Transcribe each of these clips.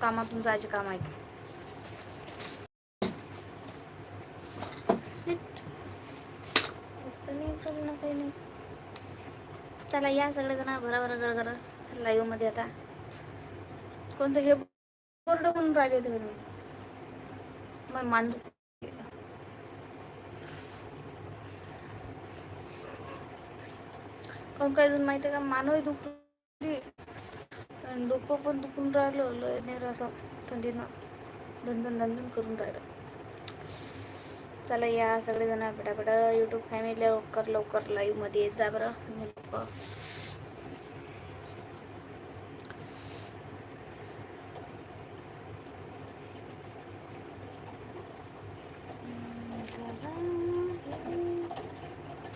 कामातून जायचे काम आहेत त्याला ना काही नाही या सगळे जण भरा भरा घर घर लाईव्हमध्ये आता. कोणतं हे बोर्ड म्हणून राहिले होते का तुम्ही? मग कोण काय अजून माहिती आहे का? मानवी दुखली. आणि डोकं पण दुखून राहिलं लय नाही असं थंडीनं धंदन धंदन करून राहिलं. चला या सगळेजण पटापट यूट्यूब फॅमिली लवकर लवकर लाईव्हमध्ये येत जा बरं. तुम्ही लोकं.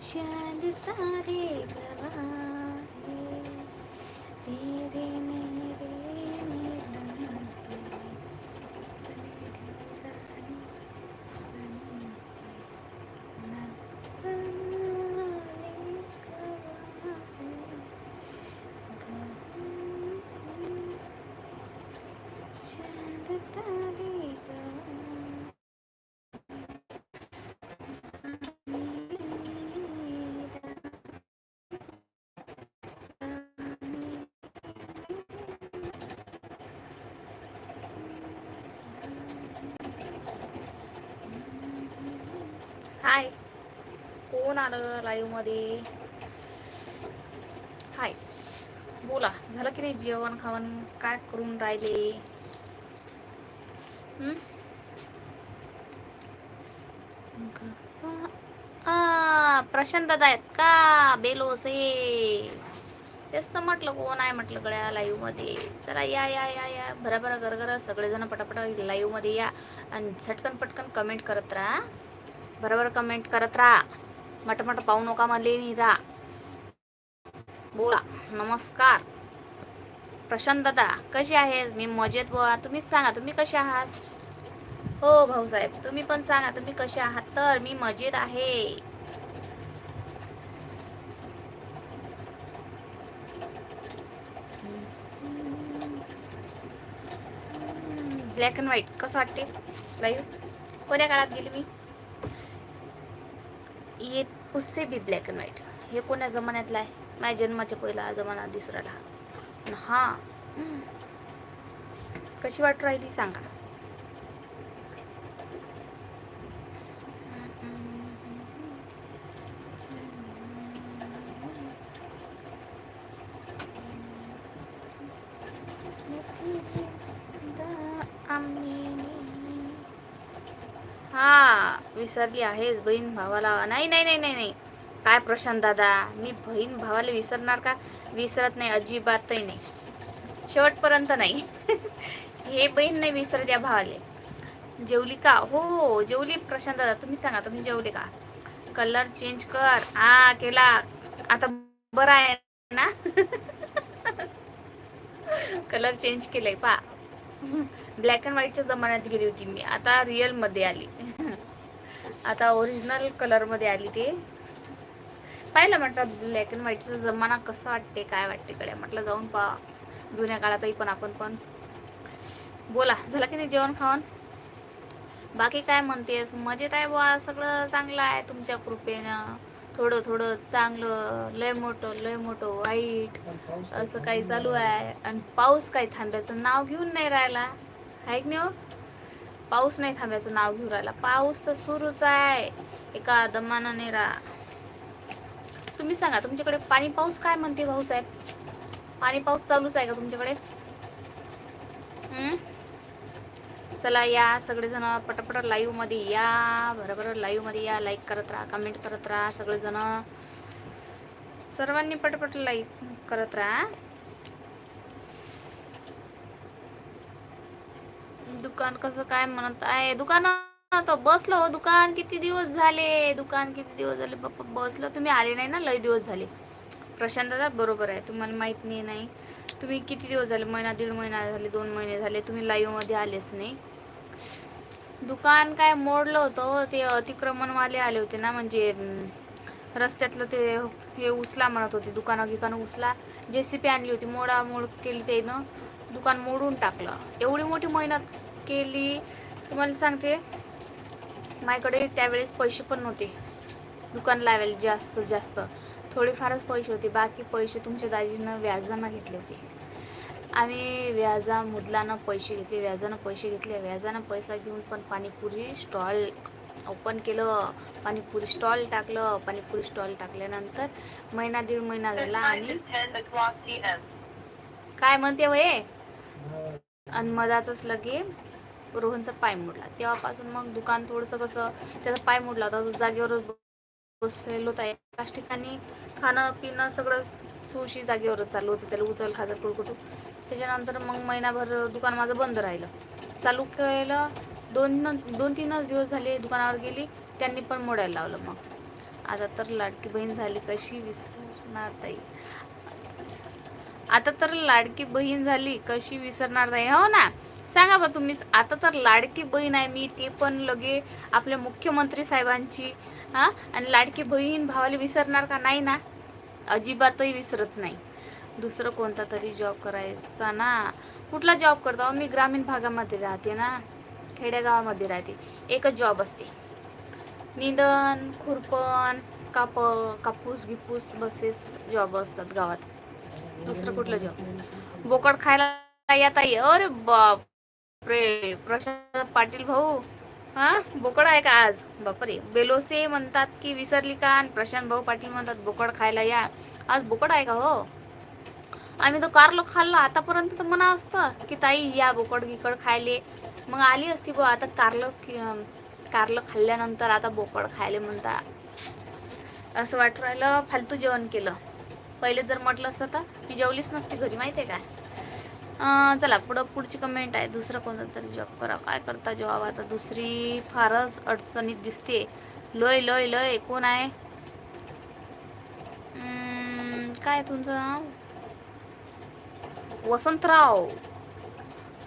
चांद सारे गवा हाय. कोण आलं लाईव्हमध्ये? हाय. बोला झालं की नाही जेवण खावण? काय करून राहिले? प्रशांत दादा आहेत का? बेलोसे तेच तर म्हटलं कोण आहे म्हटलं गड्या लाईव्हमध्ये? चला या या या या. भरा भरा घर घर. सगळेजण पटापट लाईव्हमध्ये या. आणि झटकन पटकन कमेंट करत राहा. बरोबर कमेंट करत राहा. मटमट पाहू नका मग लेणी राहा बोला नमस्कार. प्रशांत दादा आहेस? मी मजेत बुवा. तुम्हीच सांगा तुम्ही कसे आहात? हो भाऊसाहेब तुम्ही पण सांगा तुम्ही कसे आहात? तर मी मजेत आहे. ब्लॅक अँड व्हाईट कसं वाटते? लाईव्ह? कोण्या काळात गेली मी? ये उससे भी ब्लॅक अँड व्हाईट हे कोण्या जमान्यातला आहे? माझ्या जन्माच्या पहिला जमाना दिसू राहिला आणि हा. कशी वाट राहिली? सांगा. हा विसरली आहेस बहीण भावाला. नाही नाही नाही नाही नाही. काय प्रशांत दादा? मी बहीण भावाला विसरणार का? विसरत नाही अजिबातही नाही. शेवटपर्यंत नाही. हे बहीण नाही विसरत या भावाले. जेवली का? हो हो जेवली प्रशांत दादा. तुम्ही सांगा तुम्ही जेवले का? कलर चेंज कर. आ केला. आता बरं आहे ना? कलर चेंज केलाय पा ब्लॅक अँड व्हाईटच्या जमान्यात गेली होती मी. आता रिअलमध्ये आली. आता ओरिजिनल कलरमध्ये आली ते. पाहिलं म्हटलं ब्लॅक अँड व्हाईटचा जमाना कसा वाटते काय वाटते कडे म्हटलं जाऊन पा जुन्या काळातही पण आपण पण. बोला झालं की नाही जेवण खावण बाकी काय म्हणतेस? मजेत आहे बुवा सगळं चांगलं आहे तुमच्या कृपेनं. थोडं थोडं चांगलं लय मोठं लय मोठं वाईट असं काही चालू आहे. आणि पाऊस काही थांब्याचं नाव घेऊन नाही राहिला. आहे की नाही हो? पाऊस नाही थांबायचं नाव घेऊन राहिला. पाऊस तर सुरूच आहे. एका दमानं नाही राहा तुम्ही सांगा तुमच्याकडे पाणी पाऊस काय म्हणते भाऊसाहेब पाणी पाऊस चालूच आहे का तुमच्याकडे? चला या सगळेजण पटापट लाईव्हमध्ये या. बरोबर लाईव्हमध्ये या. लाईक करत राहा कमेंट करत राहा सगळेजण. सर्वांनी पटपट लाईक करत राहा. दुकान कसं काय म्हणत आहे? दुकान बसलो हो दुकान किती दिवस झाले? दुकान किती दिवस झाले? बाप्पा बसलो. तुम्ही आले नाही ना? लय दिवस झाले. प्रशांत दादा बरोबर आहे. तुम्हाला माहीत नाही नाही. तुम्ही किती दिवस झाले? महिना दीड महिना झाले दोन महिने झाले. तुम्ही लाईव्हमध्ये आलेच नाही. दुकान काय मोडलं होतं हो? ते अतिक्रमणवाले आले होते ना? म्हणजे रस्त्यातलं ते हे उचला म्हणत होते. दुकानं गिकानं उचला. जे सी पी आणली होती. मोडामोड केली ते दुकान मोडून टाकलं. एवढी मोठी मेहनत केली. तुम्हाला सांगते माझ्याकडे त्यावेळेस पैसे पण नव्हते. दुकान लावायला जास्त जास्त. थोडेफारच पैसे होते. बाकी पैसे तुमच्या दाजीनं व्याजानं घेतले होते. आम्ही व्याजा मुदलानं पैसे घेतले व्याजानं पैसे घेतले. व्याजानं पैसा घेऊन पण पाणीपुरी स्टॉल ओपन केलं. पाणीपुरी स्टॉल टाकलं. पाणीपुरी स्टॉल टाकल्यानंतर महिना दीड महिना झाला आणि काय म्हणते वय? आणि मधातच लगे. रोहनचा पाय मोडला. तेव्हापासून मग दुकान थोडंसं कसं त्याचा पाय मोडला. होता तो जागेवरच बसलेलो होता. एकाच ठिकाणी खाणं पिणं सगळं सुशी जागेवरच चालू होतं. त्याला उचल खाजर कुरकुटू त्याच्यानंतर मग महिनाभर दुकान माझं बंद राहिलं. चालू केलं. दोन दोन तीनच दिवस झाले दुकानावर गेली. त्यांनी पण मोडायला लावलं मग. आता तर लाडकी बहीण झाली कशी विसरणार ताई. आता तर लाडकी बहीण झाली कशी विसरणार ताई. हो ना? सांगा बा तुम्ही आता तर लाडकी बहीण आहे मी ते पण लगे आपल्या मुख्यमंत्री साहेबांची हा? आणि लाडकी बहीण भावाला विसरणार का? नाही ना. अजिबातही विसरत नाही. दुसरं कोणता तरी जॉब करायचा ना. कुठला जॉब करतो? मी ग्रामीण भागामध्ये राहते ना. खेडेगावामध्ये राहते. एकच जॉब असते. निंदन खुरपण काप कापूस गिपूस बसेस जॉब असतात गावात. दुसरं कुठलं जॉब बोकड खायला येत ये. अरे बाप. रे प्रशांत पाटील भाऊ. हा? बोकड आहे का आज? बापरे. बेलोसे म्हणतात की विसरली का आणि प्रशांत भाऊ पाटील म्हणतात बोकड खायला या. आज बोकड आहे का हो? आम्ही तो कारलो खाल्लो. आतापर्यंत तर मना असतं की ताई या बोकड गिकड खायले. मग आली असती बो आता कारलं कारलं खाल्ल्यानंतर आता बोकड खायले म्हणता. असं वाटू राहिलं फालतू जेवण केलं. पहिले जर म्हटलं असतं तर मी जेवलीच नसती घरी माहिती आहे का? चला पुढं पुढची कमेंट आहे. दुसरं कोणतं तरी जॉब करा. काय करता जॉब आता दुसरी फारच अडचणीत दिसते लय लय लय. कोण आहे? काय तुमचं नाव? वसंतराव.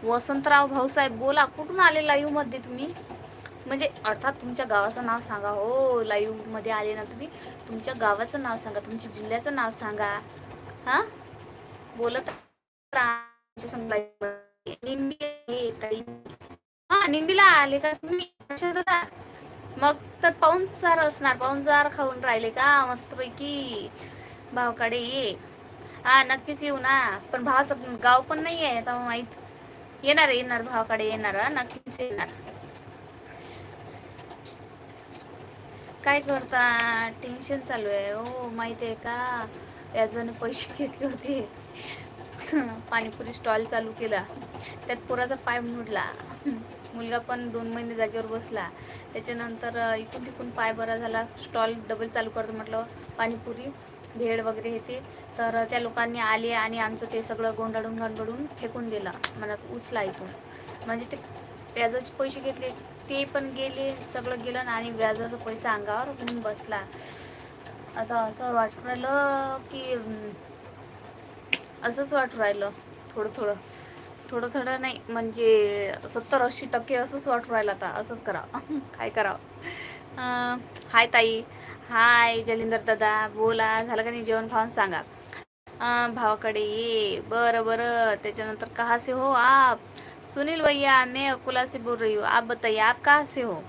वसंतराव भाऊसाहेब बोला. कुठून आले लाईव्हमध्ये तुम्ही? म्हणजे अर्थात तुमच्या गावाचं नाव सांगा. हो लाईव्हमध्ये आले ना तुम्ही. तुमच्या गावाचं नाव सांगा. तुमच्या जिल्ह्याचं नाव सांगा. हा? बोलत हा निंबीला आले का तुम्ही मग तर पाऊनसार असणार. पाऊनसार खाऊन राहिले का? मस्तपैकी भावकडे ये. हा नक्कीच येऊ ना. पण भावाचं गाव पण नाही आहे आता माहीत. येणार येणार भावाकडे येणार. नक्कीच येणार. काय करता? टेन्शन चालू आहे. हो माहिती आहे का? व्याजाने पैसे घेतले होते. पाणीपुरी स्टॉल चालू केला. त्यात पोराचा पाय मोडला. मुलगा पण दोन महिने जागेवर बसला. त्याच्यानंतर इथून तिकून पाय बरा झाला. स्टॉल डबल चालू करतो म्हटलं पाणीपुरी भेळ वगैरे येते तर त्या लोकांनी आले आणि आमचं ते सगळं गोंडाळून गोंधळून फेकून दिलं. मनात उचला इथून. म्हणजे ते व्याजाचे पैसे घेतले ते पण गेले सगळं गेलं आणि व्याजाचा पैसा अंगावर घेऊन बसला. आता असं वाटलं राहिलं की असंच वाटू राहिलं थोडं थोडं. थोडं थोडं नाही म्हणजे सत्तर ऐंशी टक्के असंच वाटू राहिलं आता असंच करा काय करावं? हाय ताई. हाय जलिंदर दादा. बोला झालं का नाही जेवण? खाऊन सांगा. भावाकडे ये. बरं बरं. त्याच्यानंतर कहा से हो आप? सुनील भैया मैं अकोला से बोल रही हूँ. आप बताइए आप कहाँ से हो?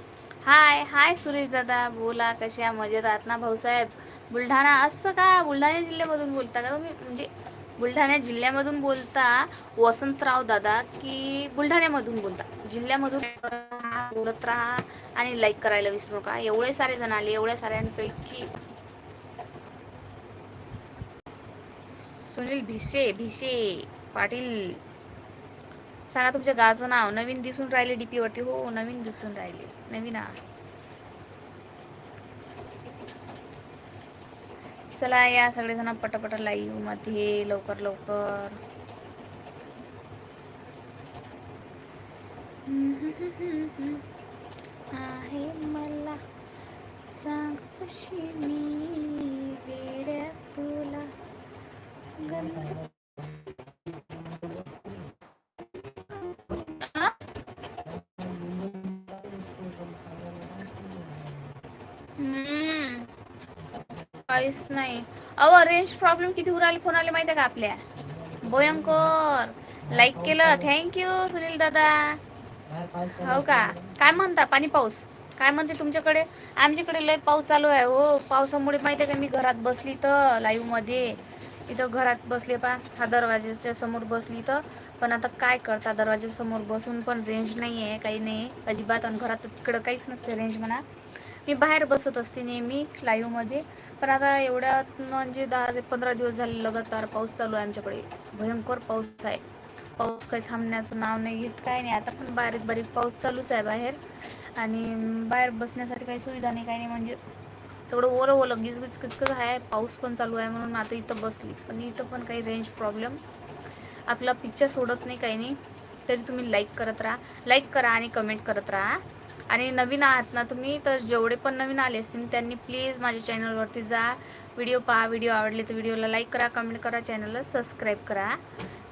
हाय हाय सुरेश दादा. बोला कशा मजेत आहात ना भाऊसाहेब बुलढाणा असं का? बुलढाणा जिल्ह्यामधून बोलता का तुम्ही? म्हणजे बुलढाणा जिल्ह्यामधून बोलता वसंतराव दादा की बुलढाण्यामधून बोलता? जिल्ह्यामधून बोलत राहा आणि लाईक करायला विसरू नका. एवढे सारे जण आले एवढ्या साऱ्यांपैकी सुनील भिसे भिसे पाटील. सांगा तुमच्या गाचं नाव. नवीन दिसून राहिले डीपी वरती. हो नवीन दिसून राहिले. नवीन चला या सगळेजण पटापट लाईव्हमध्ये लवकर लवकर. आहे मला सांग कशी मी वेड्या तुला. गंध काहीच नाही. अहो रेंज प्रॉब्लेम किती उराले फोन आले माहिती आहे का आपल्या? भयंकर. लाईक केलं. थँक्यू सुनील दादा. हो का? काय म्हणता? पाणी पाऊस? काय म्हणते तुमच्याकडे? आमच्याकडे लय पाऊस चालू आहे हो. पावसामुळे माहिती आहे का मी घरात बसली तर लाईव्हमध्ये. इथं घरात बसले पा हा दरवाज्याच्या समोर बसली तर पण आता काय करता? दरवाजासमोर बसून पण रेंज नाही आहे काही नाही. अजिबात. आणि घरात तिकडं काहीच नसते रेंज म्हणा. मी बाहेर बसत असते नेहमी लाईव्हमध्ये पण आता एवढ्यात म्हणजे दहा ते पंधरा दिवस झाले लगातार पाऊस चालू आहे आमच्याकडे. भयंकर पाऊस आहे. पाऊस काही थांबण्याचं नाव नाही घेत काय नाही. आता पण बारीक बारीक पाऊस चालूच आहे बाहेर. आणि बाहेर बसण्यासाठी काही सुविधा नाही काही नाही. म्हणजे सगळं ओलं ओलं गिज किचकच आहे. पाऊस पण चालू आहे म्हणून आता इथं बसली. पण इथं पण काही रेंज प्रॉब्लेम आपला पिक्चर सोडत नाही काही नाही. तरी तुम्ही लाईक करत राहा. लाईक करा आणि कमेंट करत राहा. आणि नवीन आहात ना तुम्ही तर जेवढे पण नवीन आले असतील त्यांनी प्लीज माझ्या चॅनलवरती जा. व्हिडिओ पहा व्हिडिओ आवडले तर व्हिडिओला लाईक करा कमेंट करा चॅनलला सबस्क्राईब करा.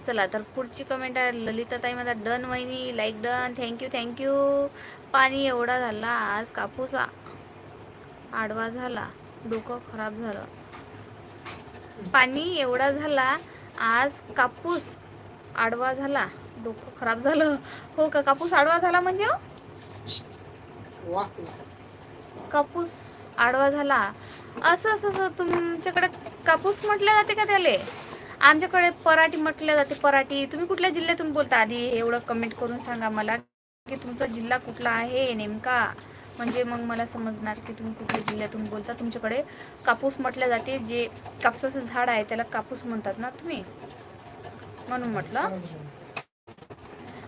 चला तर पुढची कमेंट आहे ललिताताई माझा डन वहिनी लाईक डन थँक्यू थँक्यू पाणी एवढा झाला आज कापूस आडवा झाला. डोकं खराब झालं. पाणी एवढा झाला आज कापूस आडवा झाला. डोकं खराब झालं. हो का कापूस आडवा झाला म्हणजे? हो? कापूस आडवा झाला. असं असं असं तुमच्याकडे कापूस म्हटले जाते का त्याले? आमच्याकडे पराठी म्हटले जाते पराठी. तुम्ही कुठल्या जिल्ह्यातून बोलता? आधी एवढं कमेंट करून सांगा मला की तुमचा जिल्हा कुठला आहे नेमका? म्हणजे मग मला समजणार की तुम्ही कुठल्या जिल्ह्यातून बोलता. तुमच्याकडे कापूस म्हटल्या जाते जे कापसाचं झाड आहे त्याला कापूस म्हणतात ना तुम्ही? म्हणून म्हटलं.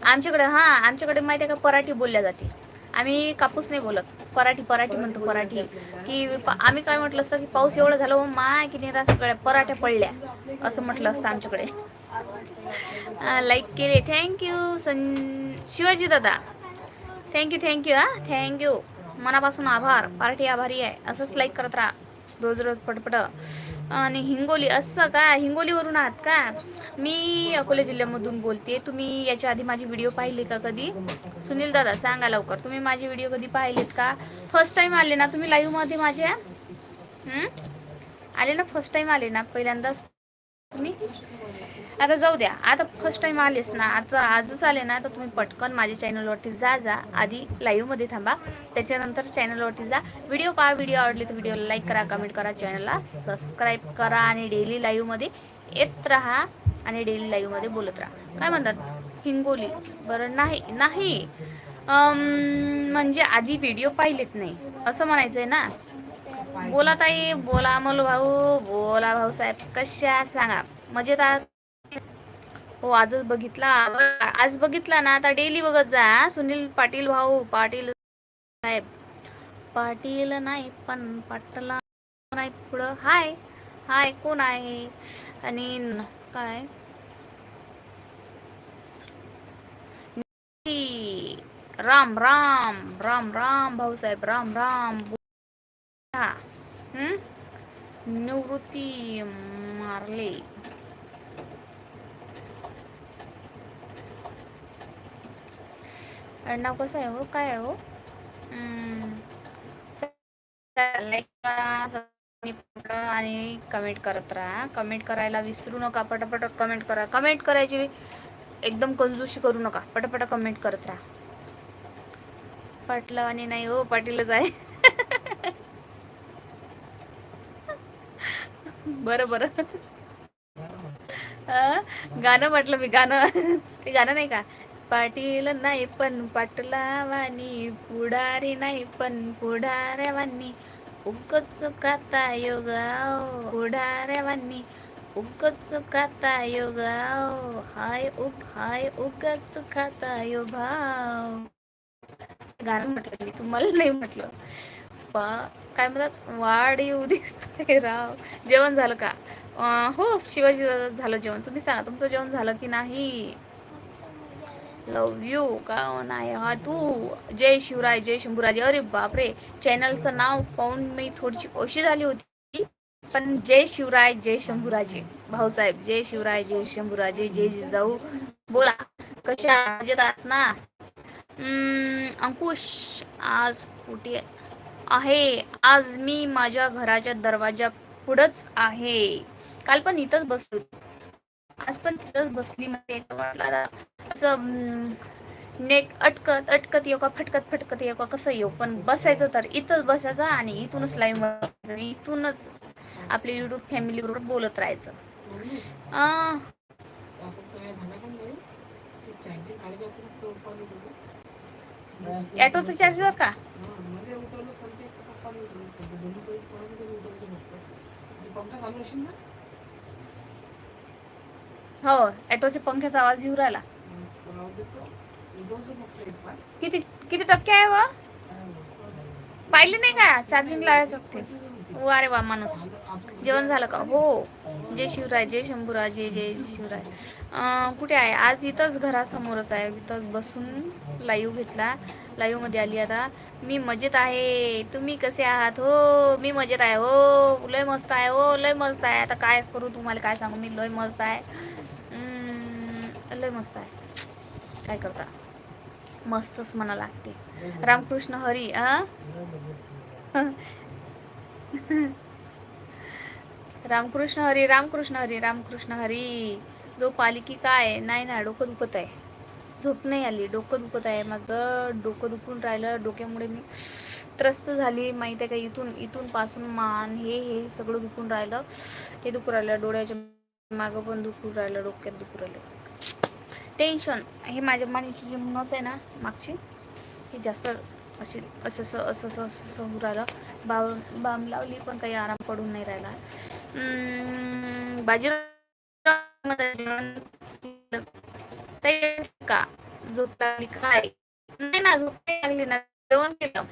आमच्याकडे हा आमच्याकडे माहिती आहे का पराठी बोलल्या जाते. आम्ही कापूस नाही बोलत. पराठी पराठी म्हणतो पराठी. की आम्ही काय म्हटलं असतं की पाऊस एवढं झालं माय की निरा सगळ्या पराठ्या पडल्या. असं म्हटलं असतं आमच्याकडे. लाईक केले. थँक्यू सं शिवाजी दादा. थँक्यू थँक्यू हा. थँक्यू मनापासून आभार. पार्टी आभारी आहे. असंच लाईक करत राहा. रोज रोज पटपट. आणि हिंगोली असं का हिंगोलीवरून आहात का? मी अकोला जिल्ह्यामधून बोलते. तुम्ही याच्या आधी माझी व्हिडिओ पाहिले का कधी? सुनील दादा सांगा लवकर. तुम्ही माझे व्हिडिओ कधी पाहिलेत का? फर्स्ट टाइम आले ना तुम्ही लाईव्हमध्ये माझ्या? आले ना फर्स्ट टाइम आले ना? पहिल्यांदाच तुम्ही? आता जाऊ द्या. आता फर्स्ट टाइम आलेस ना आता आजच आले ना तर तुम्ही पटकन माझ्या चॅनलवरती जा जा. आधी लाईव्हमध्ये थांबा. त्याच्यानंतर चॅनलवरती जा. व्हिडिओ पहा व्हिडिओ आवडली तर व्हिडिओला लाईक करा कमेंट करा चॅनलला सबस्क्राईब करा आणि डेली लाईव्हमध्ये येत राहा आणि डेली लाईव्हमध्ये बोलत राहा. काय म्हणतात? हिंगोली. बरं नाही नाही. म्हणजे आधी व्हिडिओ पाहिलेत नाही. असं म्हणायचं आहे ना. बोला ताई बोला अमोल भाऊ बोला भाऊ साहेब कशा सांगा. मजेत हो आजच बघितला. आज बघितला ना आता डेली बघत जा. सुनील पाटील भाऊ पाटील साहेब. पाटील नाही पण पाटला नाही पुढं. हाय. हाय कोण आहे? आणि काय? राम राम. राम राम भाऊसाहेब राम राम. निवृत्ती मारले. नाव कसं आहे हो? काय आहे हो? आणि कमेंट करत राहा. कमेंट करायला विसरू नका. पटापट कमेंट करा. कमेंट करायची एकदम कंजूशी करू नका. पटापट कमेंट करत राहा. पाटला आणि नाही हो. पाटीलच आहे. बरं बरं. गाणं म्हटलं मी. गाणं. ते गाणं नाही का? पाटील नाही पण पाटलावानी पुढारी नाही पण पुढाऱ्यावानी. उगच खाता योगाव पुढाऱ्यावानी. उगच खाता योगाव हाय उग हाय उगच खाता योगाव गाणं म्हटलं मी तुम्हाला नाही म्हटलं. पा काय म्हणतात? वाढ येऊ दिसतंय राव. जेवण झालं का? हो शिवाजी झालं जेवण. तुम्ही सांगा तुमचं जेवण झालं की नाही? लव यू का नाही हा तू? जय शिवराय जय शंभूराजे. अरे बापरे चॅनलचं नाव पाहून मी थोडीशी ओशी झाली होती. पण जय शिवराय जय शंभूराजे. भाऊसाहेब जय शिवराय जय शंभूराजे जय जाऊ बोला कशा मजेत ना? अंकुश आज कुठे आहे? आज मी माझ्या घराच्या दरवाजा पुढंच आहे. काल पण इथंच बसलो आज पण तिथंच बसली म्हणजे मध्ये असं नेट अटकत अटकत येऊ का फटकत फटकत येऊ का कसं येऊ? पण बसायचं तर इथंच बसायचं आणि इथूनच लाईव्ह इथूनच आपली युट्यूब फॅमिली बरोबर बोलत राहायचं. अं, ॲटोचं चार्जर का? हो ॲटोच्या पंख्याचा आवाज येऊ राहिला. किती किती टक्के आहे व? पाहिले नाही का? चार्जिंग लावायचं असते अरे वा माणूस. जेवण झालं का? हो. जय शिवराय जय शंभूराय जय जय शिवराय. कुठे आहे? आज इथंच घरासमोरच आहे. इथंच बसून लाईव्ह घेतला. लाईव्हमध्ये आली आता. मी मजेत आहे. तुम्ही कसे आहात? हो मी मजेत आहे. हो लय मस्त आहे. हो लय मस्त आहे. आता काय करू तुम्हाला? काय सांगू? मी लय मस्त आहे. लय मस्त आहे. काय करता? मस्तच म्हणा लागते. रामकृष्ण हरी आ रामकृष्ण हरी रामकृष्ण हरी रामकृष्ण हरी. झोप आली की काय? नाही ना डोकं दुखत आहे. झोप नाही आली डोकं दुखत आहे माझं. डोकं दुखून राहिलं डोक्यामुळे मी त्रस्त झाली. माहिती आहे का इथून इथून पासून मान हे हे सगळं दुखून राहिलं. हे दुखून राहिलं डोळ्याच्या मागं पण दुखून राहिलं डोक्यात दुखून राहिलं. टेन्शन हे माझ्या मानेची जी नस आहे ना मागची ही जास्त अशी असं असं असं असं असं असं होऊ राहिलं. बाव बाम लावली पण काही आराम पडून नाही राहिला. बाजीराव ते का? झोप लागली काय? नाही ना झोप नाही लागली ना. जेवण केलं.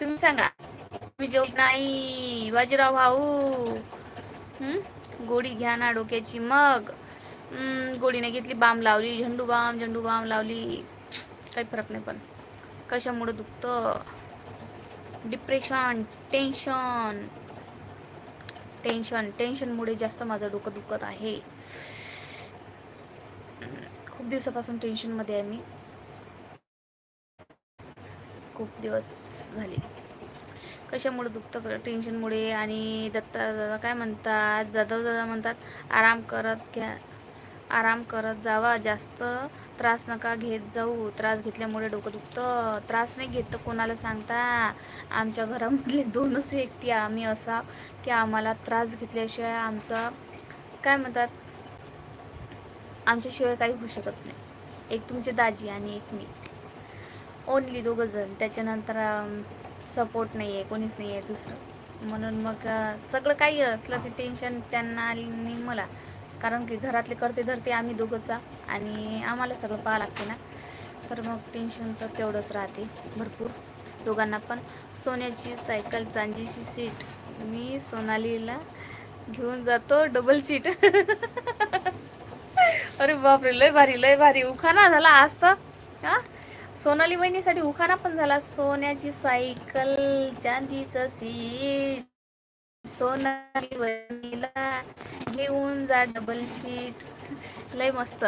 तुम्ही सांगा. मी जेवण नाही. बाजीराव भाऊ. हम्म? घ्या ना डोक्याची. मग? गोळीने घेतली बाम लावली झेंडू बाम झेंडू बाम लावली. काही फरक नाही पण. कशामुळे दुखतं? डिप्रेशन टेन्शन टेन्शन टेन्शनमुळे जास्त माझं डोकं दुखत आहे. खूप दिवसापासून टेन्शनमध्ये आहे मी. खूप दिवस झाले. कशामुळे दुखतं? टेन्शनमुळे आणि दत्ता दादा काय म्हणतात? जाधव दादा म्हणतात आराम करत घ्या. आराम करत जावा. जास्त त्रास नका घेत जाऊ. त्रास घेतल्यामुळे डोकं दुखतं. त्रास नाही घेत तर कोणाला सांगता? आमच्या घरामधले दोनच व्यक्ती आम्ही असा की आम्हाला त्रास घेतल्याशिवाय आमचा काय म्हणतात आमच्याशिवाय काही होऊ शकत नाही. एक तुमचे दाजी आणि एक मी. ओनली दोघं जण. त्याच्यानंतर सपोर्ट नाही आहे कोणीच नाही आहे दुसरं. म्हणून मग सगळं काही असलं की टेन्शन त्यांना आणि मला. कारण की घरातले करते धरते आम्ही दोघंचा आणि आम्हाला सगळं पाहावं लागते ना. तर मग टेन्शन तर तेवढंच राहते भरपूर. दोघांना पण. सोन्याची सायकल चांदीची सीट मी सोनालीला घेऊन जातो डबल सीट अरे बापरे लय भारी लय भारी. उखाना झाला आज तर. हा? सोनाली बहिणीसाठी उखाना पण झाला. सोन्याची सायकल चांदीचं सीट सोनाली वहिनीला घेऊन जा डबल शीट लय मस्त.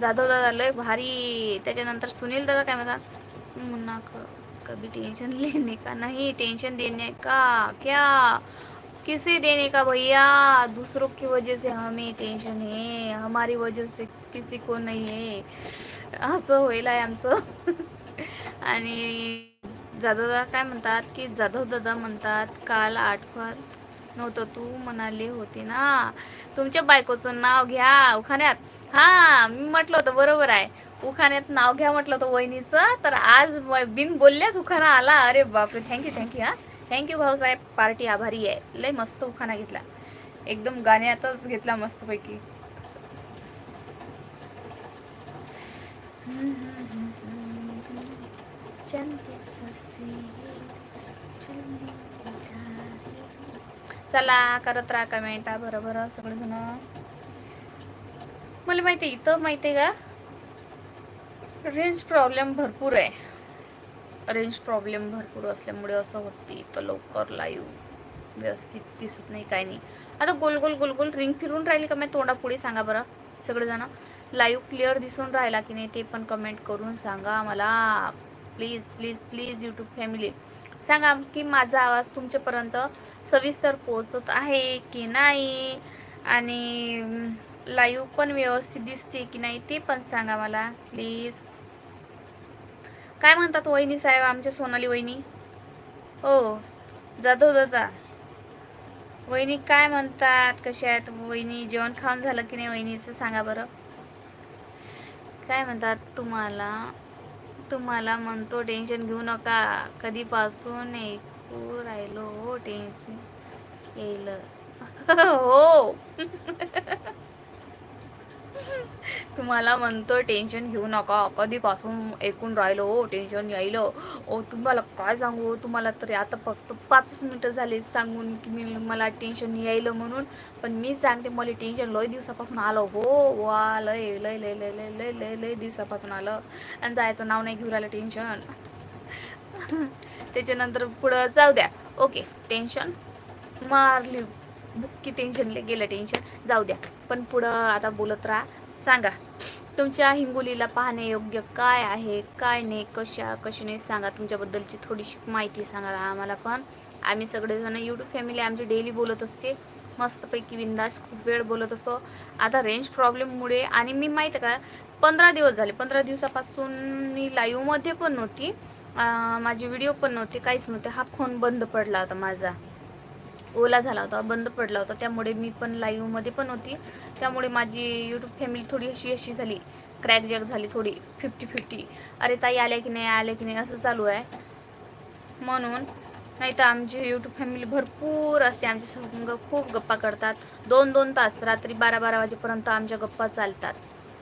जाधव दादा लय भारी. त्याच्यानंतर सुनील दादा काय म्हणतात? मुन्ना क- कभी टेंशन लेने का? नहीं टेंशन देने का? क्या? किसे देने का भैया? दूसरों की वजह से हमें टेंशन है. हमारी वजह से किसी को नहीं आहे असं होईल आहे आमचं. आणि जाधव दादा काय म्हणतात की जाधव दादा म्हणतात काल आठवत नव्हतं. तू म्हणाले होते ना. तुमच्या बायकोचं नाव घ्या उखाण्यात. हा मी म्हटलं होतं बरोबर आहे. उखाण्यात नाव घ्या म्हटलं होतं वहिनीचं. तर आज बिन बोलल्याच उखाणा आला. अरे बापरे थँक्यू थँक्यू हा. थँक्यू भाऊसाहेब पार्टी आभारी आहे. लय मस्त उखाणा घेतला. एकदम गाण्यातच घेतला मस्तपैकी. चंदीचं चला करत राहा कमेंट बरं बरं सगळेजण. मला माहिती आहे, इथं माहिती आहे का? रेंज प्रॉब्लेम भरपूर आहे. रेंज प्रॉब्लेम भरपूर असल्यामुळे असं होते इथं लवकर लाईव्ह व्यवस्थित दिसत नाही काय नाही. आता गोल गोल गोल गोल रिंग फिरून राहिली का? मी तोंडापुढे सांगा बरं सगळेजण. लाईव्ह क्लिअर दिसून राहिला की नाही ते पण कमेंट करून सांगा मला. Please please please YouTube family सांगा की माझा आवाज तुमच्यापर्यंत सविस्तर पोचत आहे की नाही? आणि लाईव्ह पण व्यवस्थित दिसते की नाही ते पण सांगा मला प्लीज काय म्हणतात वहिनी साहेब आमच्या सोनाली वहिनी? हो जाधव दादा. वहिनी काय म्हणतात? कशा आहेत? वहिनी जेवण खाऊन झालं की नाही वहिनीचं? सांगा बरं. काय म्हणतात? तुम्हाला तुम्हाला म्हणतो टेन्शन घेऊ नका. कधीपासून एक ऐकू राहिलो हो टेन्शन येईल. हो. तुम्हाला म्हणतो टेन्शन घेऊ नका. कधीपासून ऐकून राहिलो हो टेन्शन यायलं. ओ तुम्हाला काय सांगू? तुम्हाला तरी आता फक्त पाचच मिनटं झाले सांगून की मी मला टेन्शन यायलं म्हणून. पण मी सांगते मला टेन्शन लय दिवसापासून आलं. हो, हो वा लय लय लय लय लय लय लय लय दिवसापासून आलं. आणि जायचं नाव नाही घेऊ राहिलं टेन्शन त्याच्यानंतर पुढं जाऊ द्या. ओके टेन्शन मारली. बुक्की टेन्शन गेलं टेन्शन जाऊ द्या. पण पुढं आता बोलत राहा. सांगा तुमच्या हिंगोलीला पाहण्यायोग्य काय आहे काय नाही कशा कशी नाही सांगा. तुमच्याबद्दलची थोडीशी माहिती सांगा आम्हाला पण. आम्ही सगळेजण यूट्यूब फॅमिली आमची डेली बोलत असते. मस्तपैकी बिंदास खूप वेळ बोलत असतो. आता रेंज प्रॉब्लेममुळे आणि मी माहीत का पंधरा दिवस झाले. पंधरा दिवसापासून मी लाईव्हमध्ये पण नव्हती. माझी व्हिडिओ पण नव्हते काहीच नव्हते. हा फोन बंद पडला होता माझा. ओला झाला होता बंद पडला होता. त्यामुळे मी पण लाईव्हमध्ये पण होती. त्यामुळे माझी यूट्यूब फॅमिली थोडी अशी अशी झाली. क्रॅक जॅक झाली थोडी. फिफ्टी फिफ्टी अरे ताई आल्या की नाही? आल्या की नाही? असं चालू आहे. म्हणून नाही तर आमची यूट्यूब फॅमिली भरपूर असते. आमच्या संग खूप गप्पा करतात. दोन दोन तास रात्री बारा बारा वाजेपर्यंत आमच्या गप्पा चालतात.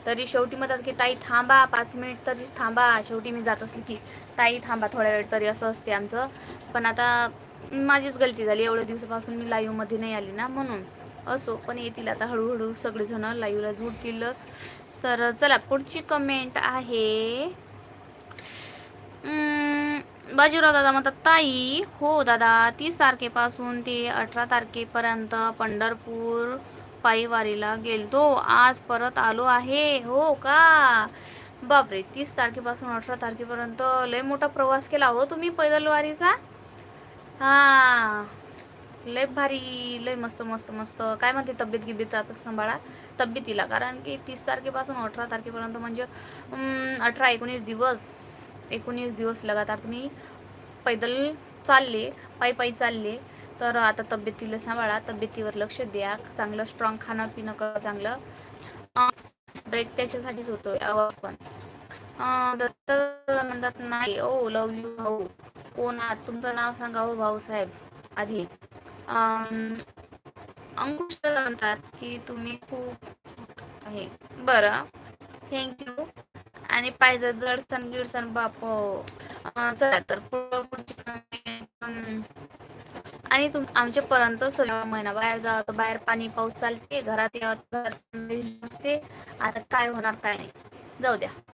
तरी शेवटी म्हणतात की ताई थांबा पाच मिनिट तरी थांबा. शेवटी मी जात असली की ताई थांबा थोड्या वेळ तरी असं असते आमचं. पण आता माझीच गलती झाली. एवढ्या दिवसापासून मी लाईव्हमध्ये नाही आली ना म्हणून. असो पण येतील आता हळूहळू सगळेजण लाईव्हला जुडतीलच तर चला पुढची कमेंट आहे. बाजीराव दादा म्हणतात ताई हो दादा तीस तारखेपासून ते अठरा तारखेपर्यंत पंढरपूर पायीवारीला गेलतो. आज परत आलो आहे. हो का? बापरे तीस तारखेपासून अठरा तारखेपर्यंत लय मोठा प्रवास केला हो तुम्ही पैदल वारीचा हा. लय भारी लय मस्त मस्त मस्त. काय म्हणते तब्येत गिब्येत आता सांभाळा. तब्येतीला कारण की तीस तारखेपासून अठरा तारखेपर्यंत म्हणजे अठरा एकोणीस दिवस. एकोणीस दिवस लगातार तुम्ही पैदल चालले पायी पायी चालले. तर आता तब्येतीला सांभाळा तब्येतीवर लक्ष द्या. चांगलं स्ट्रॉंग खाणं पिणं कर चांगलं. ब्रेक त्याच्यासाठीच होतोय आवाज पण. दत्त म्हणतात नाही ओ लव यू भाऊ. कोण तुमचं नाव सांगा हो भाऊसाहेब आधी. अंकुश म्हणतात की तुम्ही खूप आहे. बरं. थँक्यू आणि पाहिजे जड सण गिड गिडसन बाप. चला तर पुढची आणि तुम आमच्यापर्यंत सगळा महिना बाहेर जावं बाहेर पाणी पाऊस चालते घरात यावं आता काय होणार काय नाही. जाऊ द्या.